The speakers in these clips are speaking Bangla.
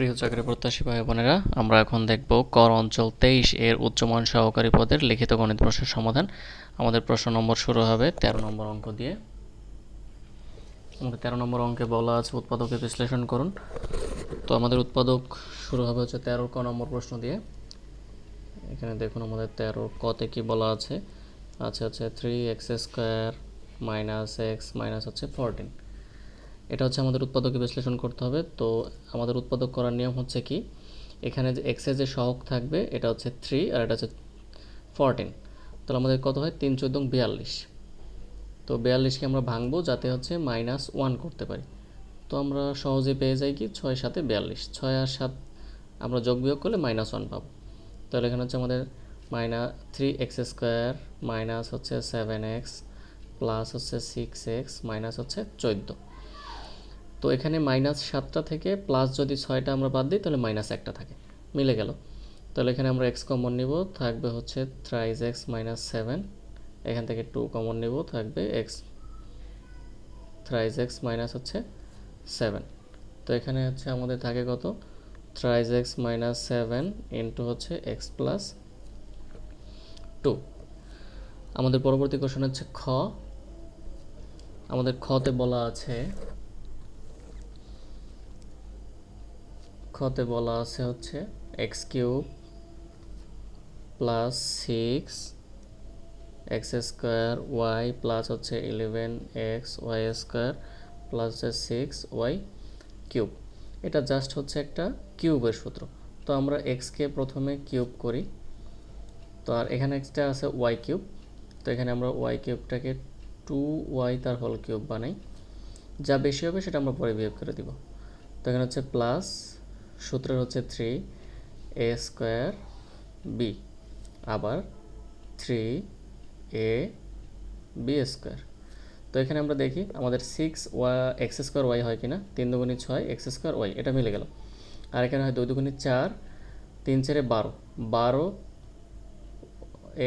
প্রিয় চাকরি প্রত্যাশী ভাই বোনেরা, আমরা এখন দেখব কর অঞ্চল তেইশ এর উচ্চমান সহকারী পদের লিখিত গণিত প্রশ্নের সমাধান। আমাদের প্রশ্ন নম্বর শুরু হবে তেরো নম্বর অঙ্ক দিয়ে। আমাদের তেরো নম্বর অঙ্কে বলা আছে উৎপাদকে বিশ্লেষণ করুন। তো আমাদের উৎপাদক শুরু হবে হচ্ছে তেরো ক নম্বর প্রশ্ন দিয়ে। এখানে দেখুন আমাদের তেরো কতে কি বলা আছে? আছে হচ্ছে three x square minus x minus হচ্ছে ফোরটিন এটা হচ্ছে আমাদের উৎপাদকে বিশ্লেষণ করতে হবে। তো আমাদের উৎপাদক করার নিয়ম হচ্ছে কি? এখানে যে এক্সের যে সহগ থাকবে, এটা হচ্ছে থ্রি আর এটা হচ্ছে ফোরটিন তাহলে আমাদের কত হয়? তিন, চোদ্দ বিয়াল্লিশ। তো বিয়াল্লিশকে আমরা ভাঙবো যাতে হচ্ছে মাইনাস ওয়ান করতে পারি। তো আমরা সহজে পেয়ে যাই কি? ছয় সাথে বিয়াল্লিশ। ছয় আর সাত আমরা যোগ বিয়োগ করলে মাইনাস ওয়ান পাবো। তাহলে এখানে হচ্ছে আমাদের minus three x square minus হচ্ছে সেভেন এক্স প্লাস হচ্ছে সিক্স এক্স মাইনাস হচ্ছে চোদ্দ। তো এখানে মাইনাস সাতটা থেকে প্লাস যদি ছয়টা আমরা বাদ দিই, তাহলে মাইনাস একটা থাকে। মিলে গেল। তাহলে এখানে আমরা এক্স কমন নিব, থাকবে হচ্ছে থ্রাইজ এক্স মাইনাস সেভেন এখান থেকে টু কমন নিব, থাকবে এক্স থ্রাইজ এক্স মাইনাস হচ্ছে সেভেন তো এখানে হচ্ছে আমাদের থাকে কত? Thrice x minus seven into হচ্ছে এক্স প্লাস টু আমাদের পরবর্তী কোশ্চেন হচ্ছে খ। আমাদের খতে বলা আছে খতে বলা আছে হচ্ছে x cube plus six x square y plus হচ্ছে eleven x, y square plus হচ্ছে সিক্স, ওয়াই কিউব। এটা জাস্ট হচ্ছে একটা কিউবের সূত্র। তো আমরা এক্সকে প্রথমে কিউব করি। তো আর এখানে একটা আছে ওয়াই কিউব। তো এখানে আমরা ওয়াই কিউবটাকে টু ওয়াই তার হোল কিউব বানাই। যা বেশি হবে সেটা আমরা পরে বিয়োগ করে দিব। তো এখানে হচ্ছে প্লাস সূত্রের হচ্ছে থ্রি এ স্কোয়ার বি আবার থ্রি এ বি স্কোয়ার তো এখানে আমরা দেখি আমাদের সিক্স ওয়া এক্স স্কোয়ার ওয়াই হয় কিনা? তিন দুগুণি ছয় এক্স স্কোয়ার ওয়াই এটা মিলে গেল। আর এখানে হয় দুই দুগুণি চার, তিন চারে বারো। বারো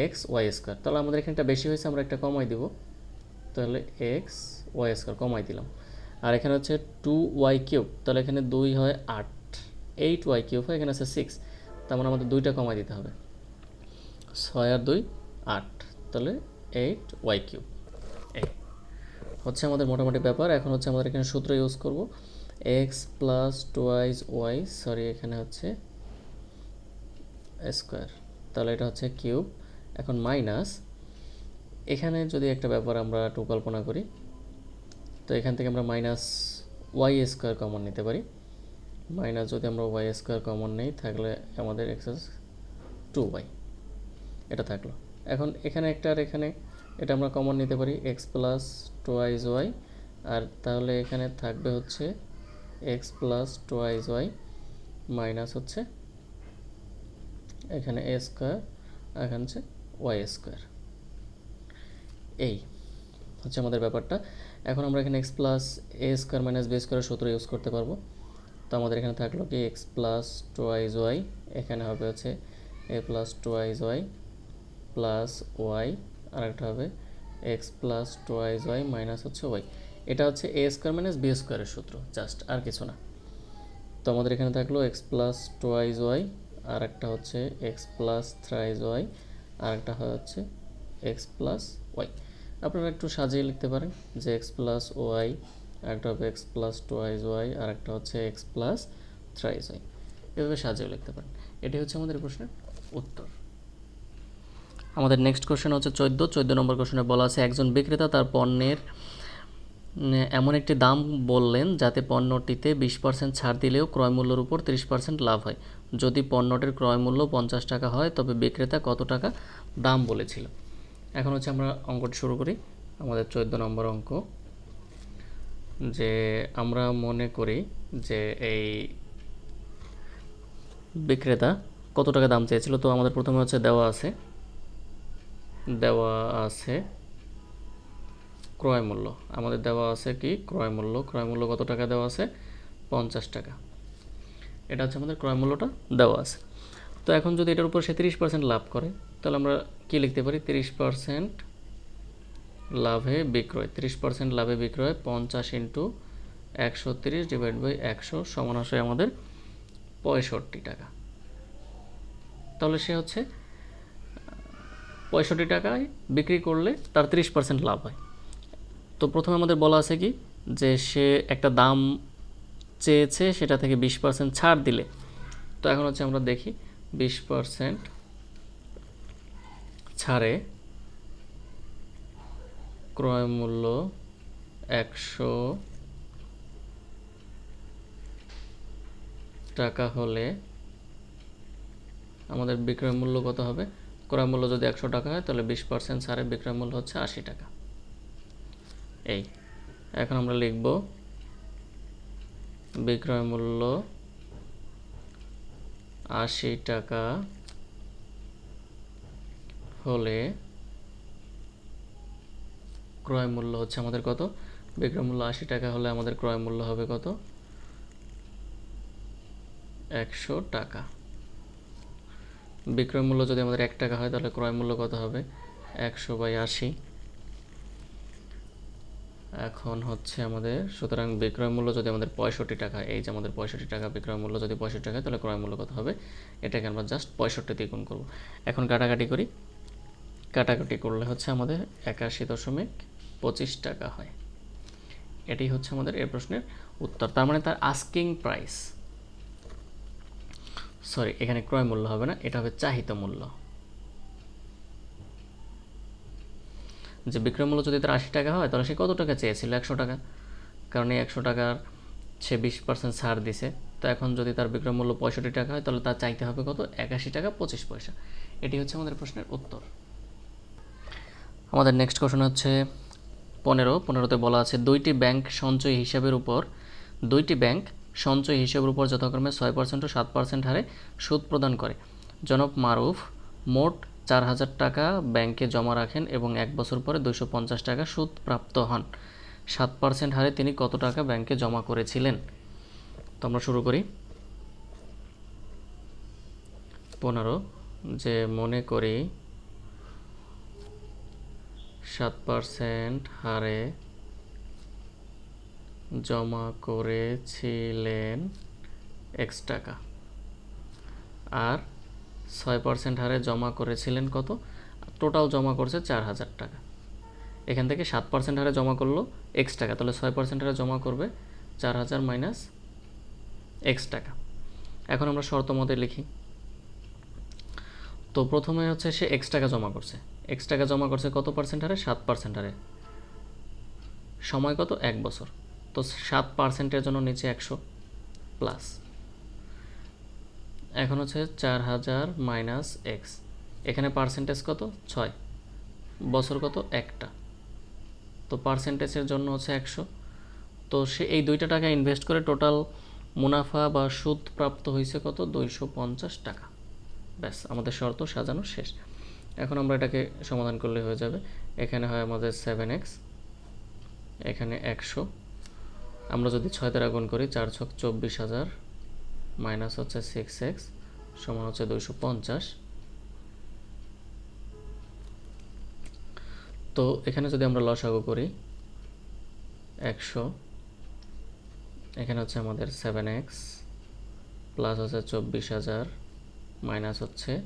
এক্স ওয়াই স্কোয়ার তাহলে আমাদের এখানটা বেশি হয়েছে, আমরা একটা কমাই দিব। তাহলে এক্স ওয়াই স্কোয়ার কমাই দিলাম। আর এখানে হচ্ছে টু ওয়াই কিউব তাহলে এখানে দুই হয় আট। এইট ওয়াই কিউব হয়? এখানে আছে সিক্স তার মানে আমাদের দুইটা কমাই দিতে হবে। ছয় আর দুই, আট, তাহলে এইট ওয়াই কিউব। এই হচ্ছে আমাদের মোটামুটি ব্যাপার। এখন হচ্ছে আমাদের এখানে সূত্র ইউজ করব। X plus twice y sorry এখানে হচ্ছে স্কোয়ার তাহলে এটা হচ্ছে কিউব। এখন মাইনাস এখানে যদি একটা ব্যাপার আমরা একটু কল্পনা করি, তো এখান থেকে আমরা মাইনাস ওয়াই স্কোয়ার কমন নিতে পারি। মাইনাস যদি আমরা ওয়াই স্কোয়ার কমন নেই, থাকলে আমাদের এক্সেস টু ওয়াই এটা থাকল। এখন এখানে একটা আর এখানে, এটা আমরা কমন নিতে পারি এক্স প্লাস টোয়াইজ ওয়াই আর তাহলে এখানে থাকবে হচ্ছে x plus twice y minus হচ্ছে এখানে এ স্কোয়ার এখানে হচ্ছে ওয়াই স্কোয়ার এই হচ্ছে আমাদের ব্যাপারটা। এখন আমরা এখানে x plus a square minus b স্কোয়ারের সূত্র ইউজ করতে পারব। তো আমাদের এখানে থাকল কি এক্স প্লাস টোয়াইজ ওয়াই এখানে হবে হচ্ছে a plus twice y plus y আর একটা হবে x plus twice y minus হচ্ছে ওয়াই এটা হচ্ছে এ স্কোয়ার মাইনাস বি স্কোয়ারের সূত্র জাস্ট আর কিছু না। তো আমাদের এখানে থাকল এক্স প্লাস টোয়াইজ ওয়াই আর একটা হচ্ছে এক্স প্লাস থ্রাইজ ওয়াই আর একটা হচ্ছে এক্স প্লাস ওয়াই আপনারা একটু সাজিয়ে লিখতে পারেন যে এক্স প্লাস ওয়াই একটা হবে এক্স প্লাস টোয়াইজ ওয়াই আর একটা হচ্ছে এক্স প্লাস থ্রাইজ ওয়াই এভাবে সাজিয়ে লিখতে পারেন। এটি হচ্ছে আমাদের প্রশ্নের উত্তর। আমাদের নেক্সট কোশ্চেন হচ্ছে চোদ্দ। চোদ্দ নম্বর কোশ্চেনে বলা আছে, একজন বিক্রেতা তার পণ্যের এমন একটি দাম বললেন যাতে পণ্যটিতে বিশ পার্সেন্ট ছাড় দিলেও ক্রয় মূল্যের উপর তিরিশ পার্সেন্ট লাভ হয়। যদি পণ্যটির ক্রয় মূল্য পঞ্চাশ টাকা হয়, তবে বিক্রেতা কত টাকা দাম বলেছিল? এখন হচ্ছে আমরা অঙ্কটি শুরু করি। আমাদের চোদ্দ নম্বর অঙ্ক। যে আমরা মনে করি যে এই বিক্রেতা কত টাকা দাম চেয়েছিল? তো আমাদের প্রথমে হচ্ছে দেওয়া আছে। দেওয়া আছে ক্রয় মূল্য। আমাদের দেওয়া আছে কি? ক্রয় মূল্য। ক্রয় মূল্য কত টাকা দেওয়া আছে? পঞ্চাশ টাকা। এটা হচ্ছে আমাদের ক্রয় মূল্যটা দেওয়া আছে। তো এখন যদি এটার উপর সে তিরিশ পার্সেন্ট লাভ করে, তাহলে আমরা কি লিখতে পারি? তিরিশ পার্সেন্ট লাভে বিক্রয়, তিরিশ পার্সেন্ট লাভে বিক্রয়, পঞ্চাশ ইন্টু একশো তিরিশ ডিভাইড বাই একশো সমান আসে আমাদের পঁয়ষট্টি টাকা। তাহলে সে হচ্ছে, পঁয়ষট্টি টাকায় বিক্রি করলে তার তিরিশ পার্সেন্ট লাভ হয়। তো প্রথমে আমাদের বলা আছে কি? যে সে একটা দাম চেয়েছে, সেটা থেকে বিশ পার্সেন্ট ছাড় দিলে। তো এখন হচ্ছে আমরা দেখি, বিশ পার্সেন্ট ছাড়ে ক্রয় মূল্য একশো টাকা হলে আমাদের বিক্রয় মূল্য কত হবে? ক্রয় মূল্য যদি একশো টাকা হয়, তাহলে বিশ পার্সেন্ট ছাড়ে বিক্রয় মূল্য হচ্ছে আশি টাকা। এই, এখন আমরা লিখব বিক্রয় মূল্য আশি টাকা হলে ক্রয় মূল্য হচ্ছে আমাদের কত? বিক্রয় মূল্য আশি টাকা হলে আমাদের ক্রয় মূল্য হবে কত? একশো টাকা। বিক্রয় মূল্য যদি আমাদের এক টাকা হয় তাহলে ক্রয় মূল্য কত হবে? একশো বাই আশি। এখন হচ্ছে আমাদের, সুতরাং বিক্রয় মূল্য যদি আমাদের পঁয়ষট্টি টাকা, এই যে আমাদের পঁয়ষট্টি টাকা বিক্রয় মূল্য যদি পঁয়ষট্টি টাকা তাহলে ক্রয় মূল্য কত হবে? এটাকে আমরা জাস্ট পঁয়ষট্টি দিয়ে গুণ করব। এখন কাটাকাটি করি। কাটাকাটি করলে হচ্ছে আমাদের একাশি দশমিক পঁচিশ টাকা হয়। এটাই হচ্ছে আমাদের এই প্রশ্নের উত্তর। তার মানে তার আস্কিং প্রাইস সরি এখানে ক্রয় মূল্য হবে না, এটা হবে চাহিত মূল্য। যে বিক্রয় মূল্য যদি তার আশি টাকা হয়, তাহলে সে কত টাকা চেয়েছিল? একশো টাকা। কারণ এই একশো টাকার সে বিশ পার্সেন্ট ছাড় দিছে। তো এখন যদি তার বিক্রয় মূল্য পঁয়ষট্টি টাকা হয়, তাহলে তার চাইতে হবে কত? একাশি টাকা, পঁচিশ পয়সা। এটি হচ্ছে আমাদের প্রশ্নের উত্তর। আমাদের নেক্সট কোশ্চেন হচ্ছে পনেরো, পনেরোতে বলা আছে দুইটি ব্যাংক সঞ্চয় হিসাবের উপর, দুইটি ব্যাংক সঞ্চয় হিসাবের উপর যথাক্রমে ছয় পার্সেন্ট ও সাত পার্সেন্ট হারে সুদ প্রদান করে। জনক মারুফ, মোট চার হাজার টাকা ব্যাংকে জমা রাখেন এবং এক বছর পরে দুশো পঞ্চাশ টাকা সুদ প্রাপ্ত হন। সাত পার্সেন্ট হারে তিনি কত টাকা ব্যাংকে জমা করেছিলেন? তো আমরা শুরু করি। পনেরো, যে মনে করি সাত পার্সেন্ট হারে জমা করেছিলেন এক্স টাকা। আর ছয় পার্সেন্ট হারে জমা করেছিলেন কত? টোটাল জমা করছে চার হাজার টাকা। এখান থেকে সাত পার্সেন্ট হারে জমা করল এক্স টাকা। তাহলে ছয় পার্সেন্ট হারে জমা করবে চার হাজার মাইনাস এক্স টাকা। এখন আমরা শর্ত মতে লিখি। তো প্রথমে হচ্ছে সে এক্স টাকা জমা করছে। এক্স টাকা জমা করছে কত পার্সেন্ট হারে? সাত পার্সেন্ট হারে। সময় কত? এক বছর। তো সাত পার্সেন্টের জন্য নিচে একশো প্লাস এখন হচ্ছে চার হাজার মাইনাস এক্স এখানে পার্সেন্টেজ কত? ছয়। বছর কত? একটা। তো পার্সেন্টেজের জন্য হচ্ছে একশো। তো সে এই দুইটা টাকা ইনভেস্ট করে টোটাল মুনাফা বা সুদ প্রাপ্ত হয়েছে কত? দুইশো পঞ্চাশ টাকা। ব্যাস, আমাদের শর্ত সাজানো শেষ। এখন আমরা এটাকে সমাধান করলে হয়ে যাবে। এখানে হয় আমাদের সেভেন এক্স এখানে একশো। আমরা যদি ছয় দ্বারা গুণ করি, চার ছক চব্বিশ হাজার মাইনাস হচ্ছে সিক্স এক্স সমান হচ্ছে দুইশো পঞ্চাশ। তো এখানে যদি আমরা লসাগু করি, একশো, এখানে হচ্ছে আমাদের সেভেন এক্স প্লাস হচ্ছে চব্বিশ হাজার। মাইনাস হচ্ছে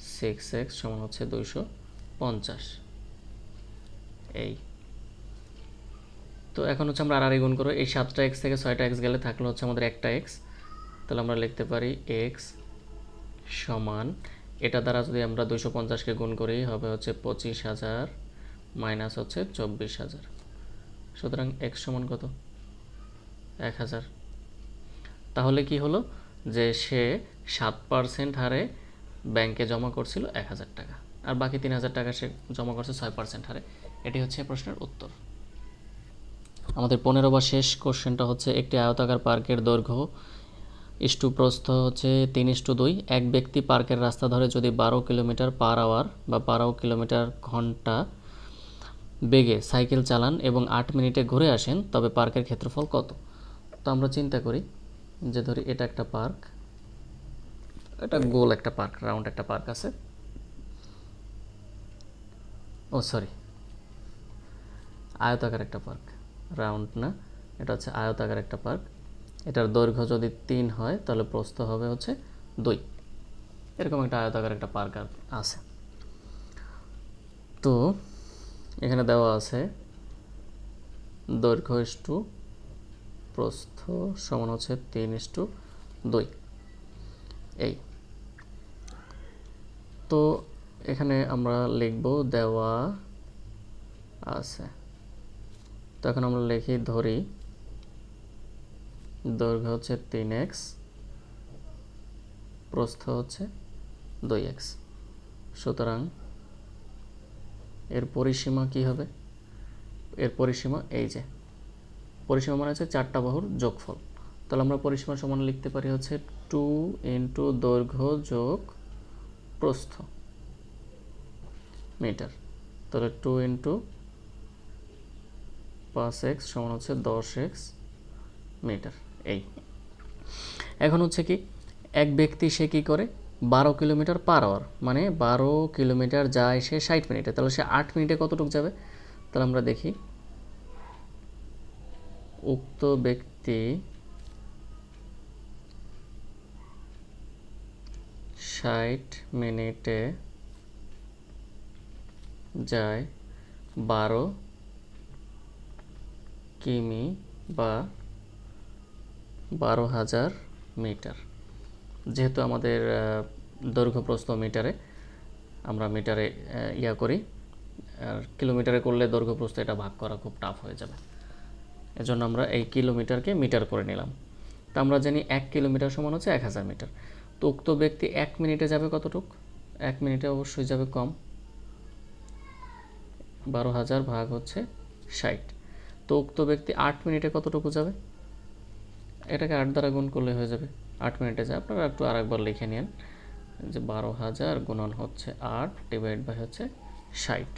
সিক্স এক্স সমান হচ্ছে দুইশো পঞ্চাশ। এই। তো এখন হচ্ছে আমরা আর গুণ করব। এই সাতটা এক্স থেকে ছয়টা এক্স গেলে থাকলে হচ্ছে আমাদের একটা এক্স তাহলে আমরা লিখতে পারি এক্স সমান, এটা দ্বারা যদি আমরা দুইশো পঞ্চাশকে গুণ করি হবে হচ্ছে পঁচিশ হাজার মাইনাস হচ্ছে চব্বিশ হাজার। সুতরাং এক্স সমান কত? এক হাজার। তাহলে কি হলো? যে সে সাত পার্সেন্ট হারে ব্যাংকে জমা করছিল এক হাজার টাকা। আর বাকি তিন হাজার টাকা সে জমা করছে ছয় পার্সেন্ট হারে। এটি হচ্ছে প্রশ্নের উত্তর। আমাদের পনেরো বা শেষ কোশ্চেনটা হচ্ছে, একটি আয়তাকার পার্কের দৈর্ঘ্য ইস্টু প্রস্থ হচ্ছে তিন ইস্টু দুই। এক ব্যক্তি পার্কের রাস্তা ধরে যদি বারো কিলোমিটার পার আওয়ার বা বারো কিলোমিটার ঘণ্টা বেগে সাইকেল চালান এবং আট মিনিটে ঘুরে আসেন, তবে পার্কের ক্ষেত্রফল কত? তো আমরা চিন্তা করি যে ধরি এটা একটা পার্ক। এটা গোল একটা পার্ক, রাউন্ড একটা পার্ক আছে। ও, সরি। আয়তাকার একটা পার্ক, রাউন্ড না, এটা হচ্ছে আয়তাকার একটা পার্ক। এটার দৈর্ঘ্য যদি তিন হয়, তাহলে প্রস্থ হবে হচ্ছে দুই। এরকম একটা আয়তাকার একটা পার্ক আছে। তো, এখানে দেওয়া আছে, দৈর্ঘ্য ইস্টু প্রস্থ সমান হচ্ছে তিন ইস্টু দুই। এই। তো এখানে আমরা লিখব দেওয়া আছে। তো এখন আমরা লিখি ধরি। দৈর্ঘ্য হচ্ছে তিন এক্স, প্রস্থ হচ্ছে দুই এক্স। সুতরাং এর পরিসীমা কি হবে? এর পরিসীমা এই যে। পরিসীমা মানে হচ্ছে চারটা বাহুর যোগফল। তাহলে আমরা পরিসীমা সমান লিখতে পারি হচ্ছে টু ইন্টু দৈর্ঘ্য যোগ প্রস্থ মিটার। তাহলে টু ইন্টু পাঁচ এক্স সমান হচ্ছে দশ এক্স মিটার। এই। এখন হচ্ছে কি, এক ব্যক্তি সে কী করে? বারো কিলোমিটার পার আওয়ার মানে বারো কিলোমিটার যায় সে ষাট মিনিটে। তাহলে সে আট মিনিটে কতটুকু যাবে? তাহলে আমরা দেখি, উক্ত ব্যক্তি ষাট মিনিটে যায় বারো কিমি বা বারো হাজার মিটার। যেহেতু আমাদের দৈর্ঘ্য প্রস্থ মিটারে আমরা মিটারে ইয়া করি, আর কিলোমিটারে করলে দৈর্ঘ্য প্রস্থ এটা ভাগ করা খুব টাফ হয়ে যাবে। এজন্য আমরা এই কিলোমিটারকে মিটার করে নিলাম। তা আমরা জানি এক কিলোমিটার সমান হচ্ছে এক হাজার মিটার। তো উক্ত ব্যক্তি এক মিনিটে যাবে কতটুক? এক মিনিটে অবশ্যই যাবে কম। বারো হাজার ভাগ হচ্ছে ষাট। তো উক্ত ব্যক্তি আট মিনিটে কতটুকু যাবে? এটাকে আট দ্বারা গুণ করলে হয়ে যাবে আট মিনিটে যায় আপনারা একটু আরেকবার লিখে নিন যে বারো হাজার গুণন হচ্ছে আট ডিভাইড বাই হচ্ছে ষাট।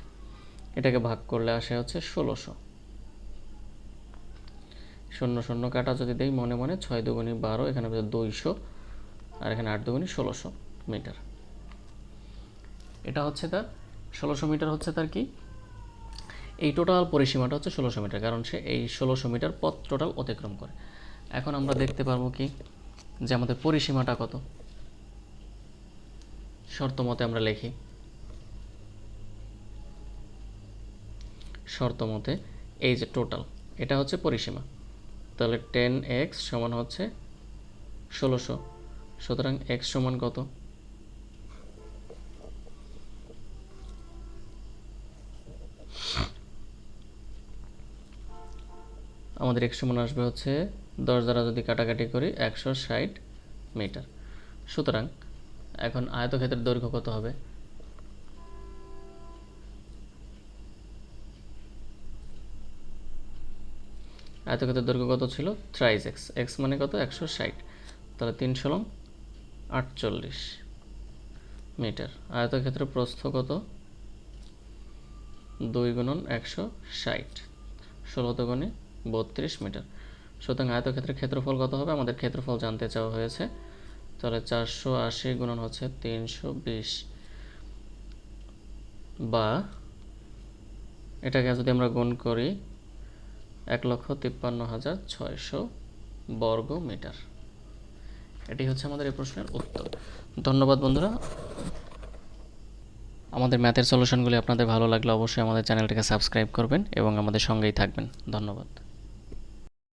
এটাকে ভাগ করলে আসে হচ্ছে ষোলোশো। শূন্য শূন্য কাটা যদি দেই, মনে মনে ছয় দুগুণি বারো, এখানে দুইশো। আর এখানে আট দুগুণি ষোলোশো মিটার। এটা হচ্ছে তার, ষোলোশো মিটার হচ্ছে তার কি? এই টোটাল পরিসীমাটা হচ্ছে ষোলোশো মিটার, কারণ সে এই ষোলোশো মিটার পথ টোটাল অতিক্রম করে। এখন আমরা দেখতে পারব কি যে আমাদের পরিসীমাটা কত? শর্ত মতে আমরা লিখি। শর্ত মতে এই যে টোটাল, এটা হচ্ছে পরিসীমা। তাহলে টেন এক্স সমান হচ্ছে ষোলোশো। সুতরাং এক্স সমান কত? আমাদের এক্স সমান আসবে হচ্ছে দশ দ্বারা যদি কাটাকাটি করি একশো ষাট মিটার। সুতরাং এখন আয়তক্ষেত্রের দৈর্ঘ্য কত হবে? আয়তক্ষেত্রের দৈর্ঘ্য কত ছিল? থ্রাইজ এক্স এক্স মানে কত? একশো ষাট। তাহলে তিনশো ষোলং আটচল্লিশ মিটার। আয়তক্ষেত্রের প্রস্থ কত? দুই গুণন একশো ষাট। ষোলো গুণে বত্রিশ মিটার। সুতরাং আয়তক্ষেত্রের ক্ষেত্রফল কত হবে? আমাদের ক্ষেত্রফল জানতে চাওয়া হয়েছে। তাহলে চারশো আশি গুণন হচ্ছে তিনশো বিশ। বা এটাকে যদি আমরা গুণ করি, এক লক্ষ তিপ্পান্ন হাজার ছয়শো বর্গ মিটার এটি হচ্ছে আমাদের এই প্রশ্নের উত্তর। ধন্যবাদ বন্ধুরা। আমাদের ম্যাথের সলিউশনগুলি আপনাদের ভালো লাগলে অবশ্যই আমাদের চ্যানেলটিকে সাবস্ক্রাইব করবেন এবং আমাদের সঙ্গেই থাকবেন। ধন্যবাদ।